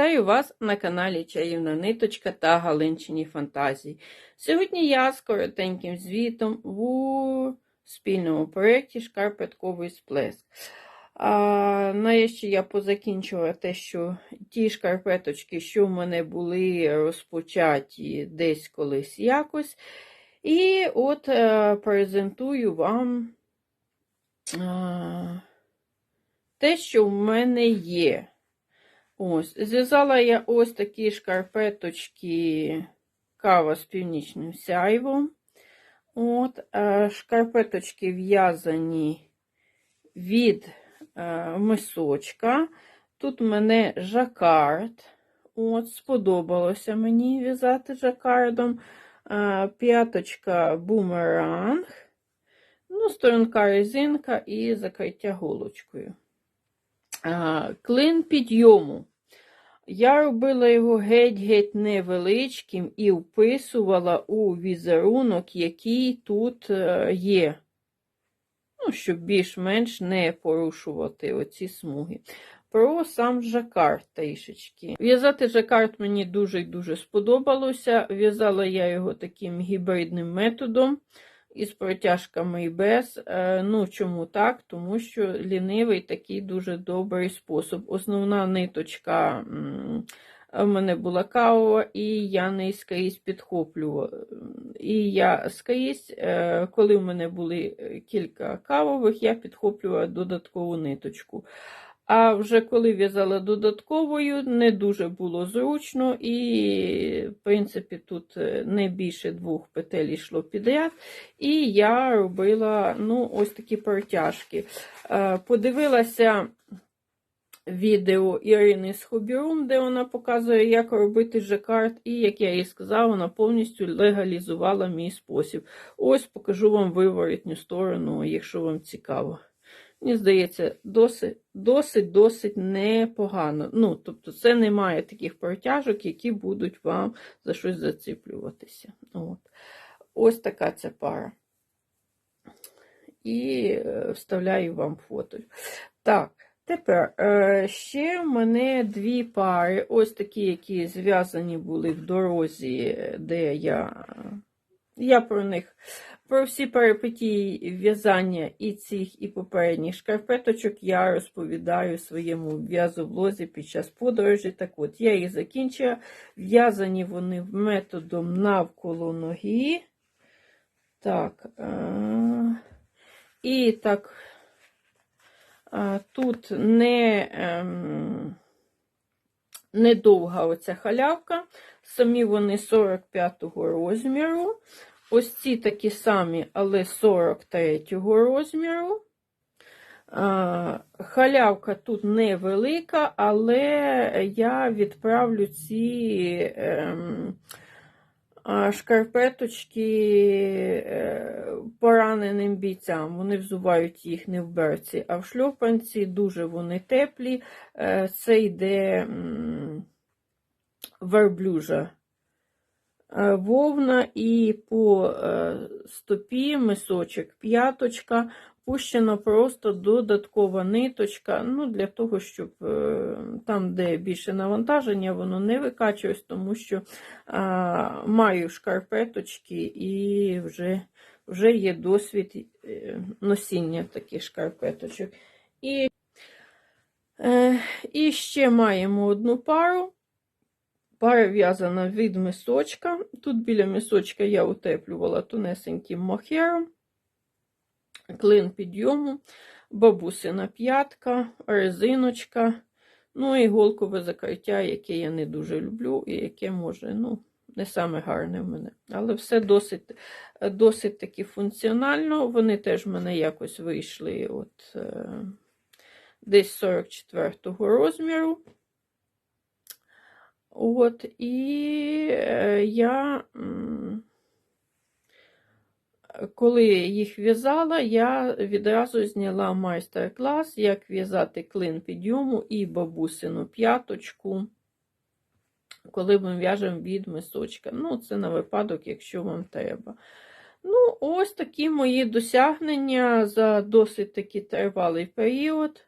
Вітаю вас на каналі Чаївна Ниточка та Галинчині Фантазії. Сьогодні я з коротеньким звітом у спільному проєкті Шкарпетковий сплеск. А, нарешті я позакінчила те, що ті шкарпеточки, що в мене були розпочаті десь колись якось. І от е, презентую вам е, те, що в мене є. Ось, зв'язала я ось такі шкарпеточки кава з північним сяйвом. От, е, шкарпеточки в'язані від е, мисочка. Тут мене жакард. От, сподобалося мені в'язати жакардом. Е, п'яточка бумеранг. Ну, сторонка резинка і закриття голочкою. Клин підйому. Я робила його геть-геть невеличким і вписувала у візерунок, який тут е, є. Ну, щоб більш-менш не порушувати оці смуги. Про сам жакард трішечки. В'язати жакард мені дуже дуже сподобалося. В'язала я його таким гібридним методом із протяжками і без. Е, Ну, чому так? Тому що лінивий такий дуже добрий спосіб. Основна ниточка в мене була кавова, і я не скрізь підхоплювала. І я скрізь, е, коли в мене були е, кілька кавових, я підхоплювала додаткову ниточку. А вже коли в'язала додатковою, не дуже було зручно, і, в принципі, тут е, не більше двох петель йшло підряд. І я робила ну, ось такі протяжки. Е, подивилася відео Ірини з Хобірум, де вона показує, як робити жакард, і, як я їй сказала, вона повністю легалізувала мій спосіб. Ось покажу вам виворітню сторону, якщо вам цікаво. Мені здається, досить досить досить непогано. Ну, Тобто, це немає таких протяжок, які будуть вам за щось заціплюватися. От. Ось така ця пара. І е, вставляю вам фото. Так, тепер е, ще в мене дві пари, ось такі, які зв'язані були в дорозі, де я. Я про них про всі перипетії в'язання і цих, і попередніх шкарпеточок я розповідаю своєму в'язоблозі під час подорожі. Так от, я їх закінчила. В'язані вони методом навколо ноги. Так. І так, тут не ем, недовга оця халявка. Самі вони 45-го розміру. Ось ці такі самі, але 43-го розміру. Халявка тут невелика, але я відправлю ці ем, шкарпеточки е, пораненим бійцям. Вони взувають їх не в берці, а в шльопанці дуже вони теплі. Е, це йде верблюжа вовна і по е, стопі мисочок, п'яточка, пущена просто додаткова ниточка, ну, для того, щоб е, там, де більше навантаження, воно не викачується, тому що а, маю шкарпеточки і вже вже є досвід носіння таких шкарпеточок. І, е, І ще маємо одну пару. Пара в'язана від мисочка. Тут біля мисочка я утеплювала тонесеньким мохером, клин підйому, бабусина п'ятка, резиночка, ну і голкове закриття, яке я не дуже люблю, і яке може, ну, не саме гарне в мене. Але все досить досить таки функціонально. Вони теж в мене якось вийшли от, е, десь 44-го розміру. От, І е, я, коли їх в'язала, я відразу зняла майстер-клас, як в'язати клин підйому і бабусину п'яточку, коли ми в'яжемо від мисочка. Ну, це на випадок, якщо вам треба. Ну, ось такі мої досягнення за досить таки тривалий період.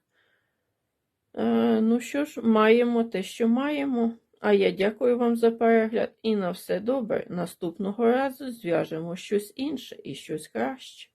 Е, Ну що ж, маємо те, що маємо. А я дякую вам за перегляд і на все добре. Наступного разу зв'яжемо щось інше і щось краще.